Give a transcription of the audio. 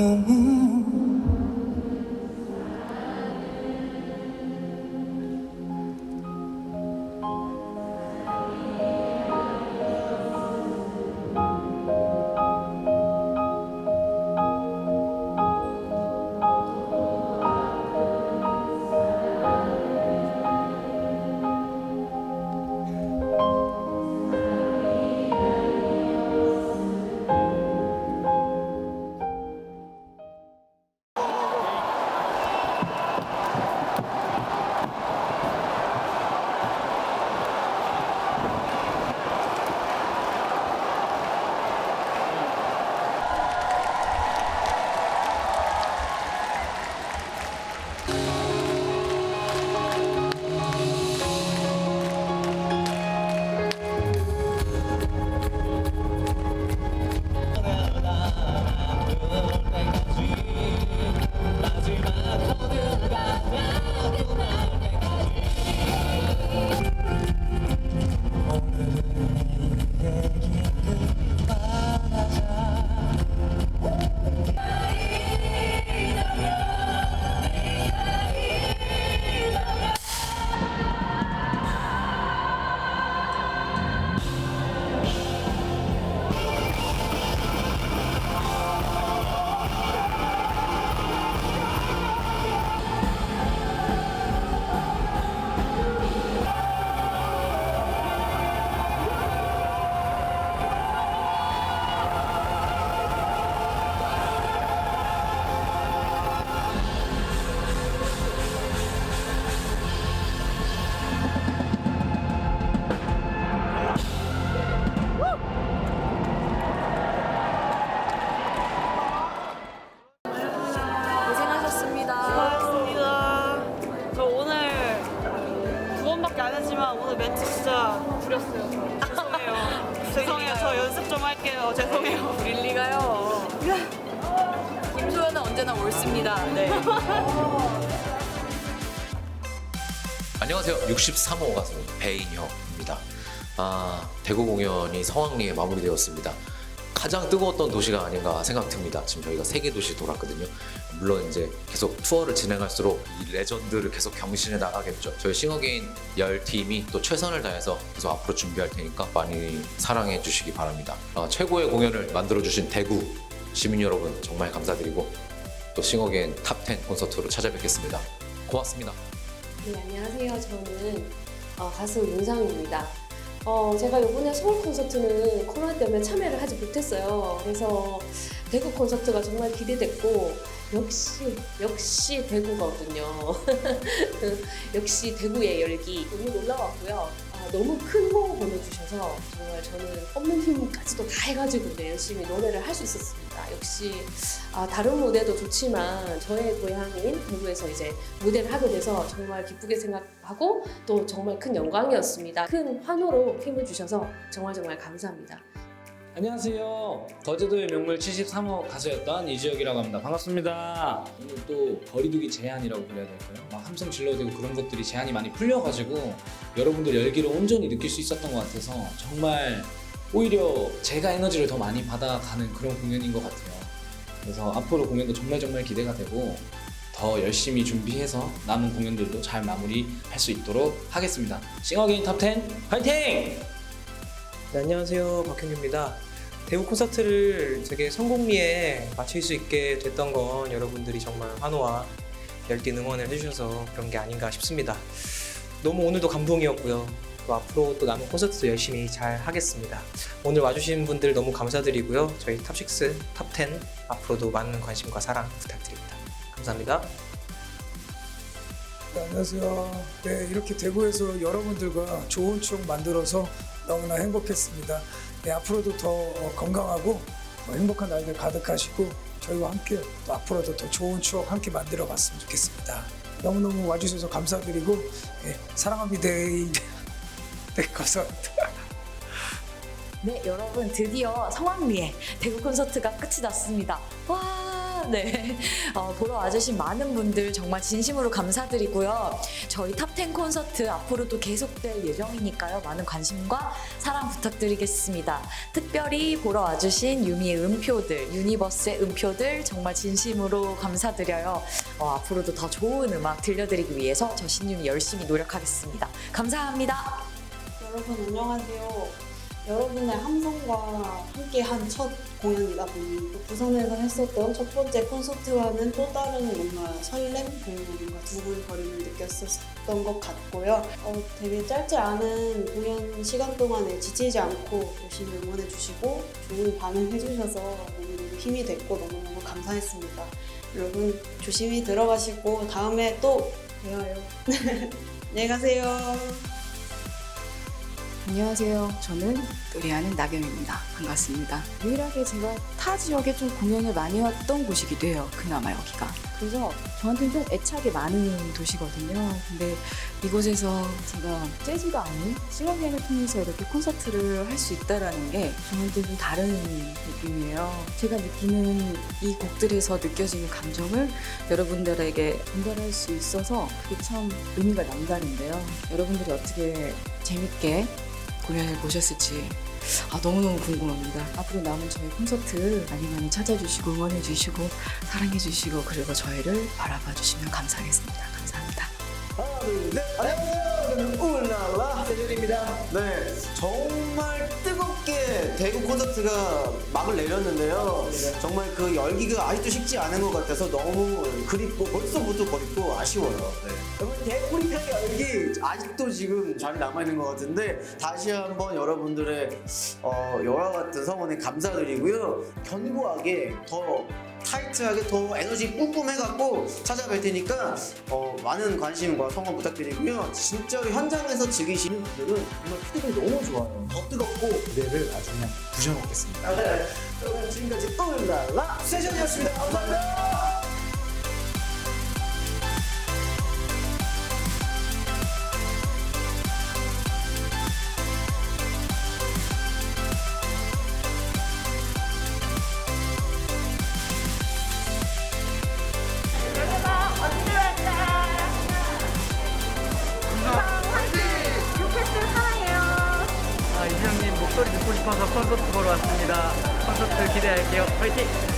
고생 언제나 옳습니다. 네. 안녕하세요. 63호 가수 배인혁입니다. 아, 대구 공연이 성황리에 마무리되었습니다. 가장 뜨거웠던 도시가 아닌가 생각됩니다. 지금 저희가 세계 도시 돌았거든요. 물론 이제 계속 투어를 진행할수록 이 레전드를 계속 경신해 나가겠죠. 저희 싱어게인 열 팀이 또 최선을 다해서 계속 앞으로 준비할 테니까 많이 사랑해 주시기 바랍니다. 아, 최고의 공연을 만들어 주신 대구 시민 여러분 정말 감사드리고 또 싱어게인 탑10 콘서트로 찾아뵙겠습니다. 고맙습니다. 네, 안녕하세요. 저는 어, 가수 윤상입니다. 어, 제가 이번에 서울 콘서트는 코로나 때문에 참여를 하지 못했어요. 그래서 대구 콘서트가 정말 기대됐고 역시 역시 대구거든요. 역시 대구의 열기 너무 놀라웠고요. 아, 너무 큰 호흡 보내주셔서 정말 저는 없는 힘까지도 다 해가지고 네, 열심히 노래를 할 수 있었습니다. 역시 아, 다른 무대도 좋지만 저의 고향인 대구에서 이제 무대를 하게 돼서 정말 기쁘게 생각하고 또 정말 큰 영광이었습니다. 큰 환호로 힘을 주셔서 정말 정말 감사합니다. 안녕하세요. 거제도의 명물 73호 가수였던 이지혁이라고 합니다. 반갑습니다. 오늘 또 거리두기 제한이라고 그래야 될까요? 막 함성 질러야 되고 그런 것들이 제한이 많이 풀려가지고 여러분들 열기를 온전히 느낄 수 있었던 것 같아서 정말 오히려 제가 에너지를 더 많이 받아가는 그런 공연인 것 같아요. 그래서 앞으로 공연도 정말 정말 기대가 되고 더 열심히 준비해서 남은 공연들도 잘 마무리할 수 있도록 하겠습니다. 싱어게인 탑10 화이팅! 네, 안녕하세요. 박현규입니다. 대구 콘서트를 되게 성공리에 마칠 수 있게 됐던 건 여러분들이 정말 환호와 열띤 응원을 해주셔서 그런 게 아닌가 싶습니다. 너무 오늘도 감동이었고요. 또 앞으로 또 남은 콘서트도 열심히 잘 하겠습니다. 오늘 와주신 분들 너무 감사드리고요. 저희 탑6, 탑10 앞으로도 많은 관심과 사랑 부탁드립니다. 감사합니다. 네, 안녕하세요. 네, 이렇게 대구에서 여러분들과 좋은 추억 만들어서 너무나 행복했습니다. 네, 앞으로도 더 어, 건강하고 더 행복한 날들 가득하시고 저희와 함께 또 앞으로도 더 좋은 추억 함께 만들어 봤으면 좋겠습니다. 너무너무 와주셔서 감사드리고 네, 사랑합니다. 네, 감사합니다. 네, 여러분 드디어 성황리에 대구 콘서트가 끝이 났습니다. 와, 네. 어, 보러 와주신 많은 분들 정말 진심으로 감사드리고요. 저희 탑10 콘서트 앞으로도 계속될 예정이니까요. 많은 관심과 사랑 부탁드리겠습니다. 특별히 보러 와주신 유미의 음표들, 유니버스의 음표들 정말 진심으로 감사드려요. 어, 앞으로도 더 좋은 음악 들려드리기 위해서 저 신유미 열심히 노력하겠습니다. 감사합니다. 여러분 안녕하세요. 여러분의 함성과 함께한 첫 공연이다 보니 또 부산에서 했었던 첫 번째 콘서트와는 또 다른 뭔가 설렘 뭔가 두근거림을 느꼈었던 것 같고요. 어, 되게 짧지 않은 공연 시간 동안에 지치지 않고 열심히 응원해 주시고 좋은 반응 해주셔서 너무너무 힘이 됐고 너무너무 감사했습니다. 여러분 조심히 들어가시고 다음에 또 봬요. 안녕히 가세요. 안녕하세요. 저는 노래하는 나경입니다. 반갑습니다. 유일하게 제가 타 지역에 좀 공연을 많이 왔던 곳이기도 해요. 그나마 여기가. 그래서 저한테는 좀 애착이 많은 도시거든요. 근데 이곳에서 제가 재즈가 아닌 실험여행을 통해서 이렇게 콘서트를 할 수 있다라는 게 저한테 좀 다른 느낌이에요. 제가 느끼는 이 곡들에서 느껴지는 감정을 여러분들에게 전달할 수 있어서 그게 참 의미가 남다른데요. 여러분들이 어떻게 재밌게 공연을 보셨을지 아, 너무너무 궁금합니다. 앞으로 남은 저희 콘서트 많이 많이 찾아주시고 응원해주시고 사랑해주시고 그리고 저희를 바라봐 주시면 감사하겠습니다. 감사합니다. 하나, 둘, 셋. 안녕하세요. 저는 울랄라 세준입니다. 네, 정말 뜨겁게 대구 콘서트가 막을 내렸는데요. 정말 그 열기가 아직도 식지 않은 것 같아서 너무 그립고 벌써부터 그립고 아쉬워요. 네. 여러분 대구리팬의 열기 아직도 지금 자리 남아 있는 것 같은데 다시 한번 여러분들의 어, 열화 같은 성원에 감사드리고요. 견고하게 더 타이트하게 더 에너지 뿜뿜 해갖고 찾아뵐 테니까 어, 많은 관심과 성원 부탁드리고요. 진짜로 현장에서 즐기시는 분들은 정말 피드백이 너무 좋아요. 더 뜨겁고 무대를 아주 그냥 부셔놓겠습니다. 네. 그러면 지금까지 울랄라 세션이었습니다. 감사합니다. 목소리 듣고 싶어서 콘서트 보러 왔습니다. 콘서트 기대할게요. 화이팅!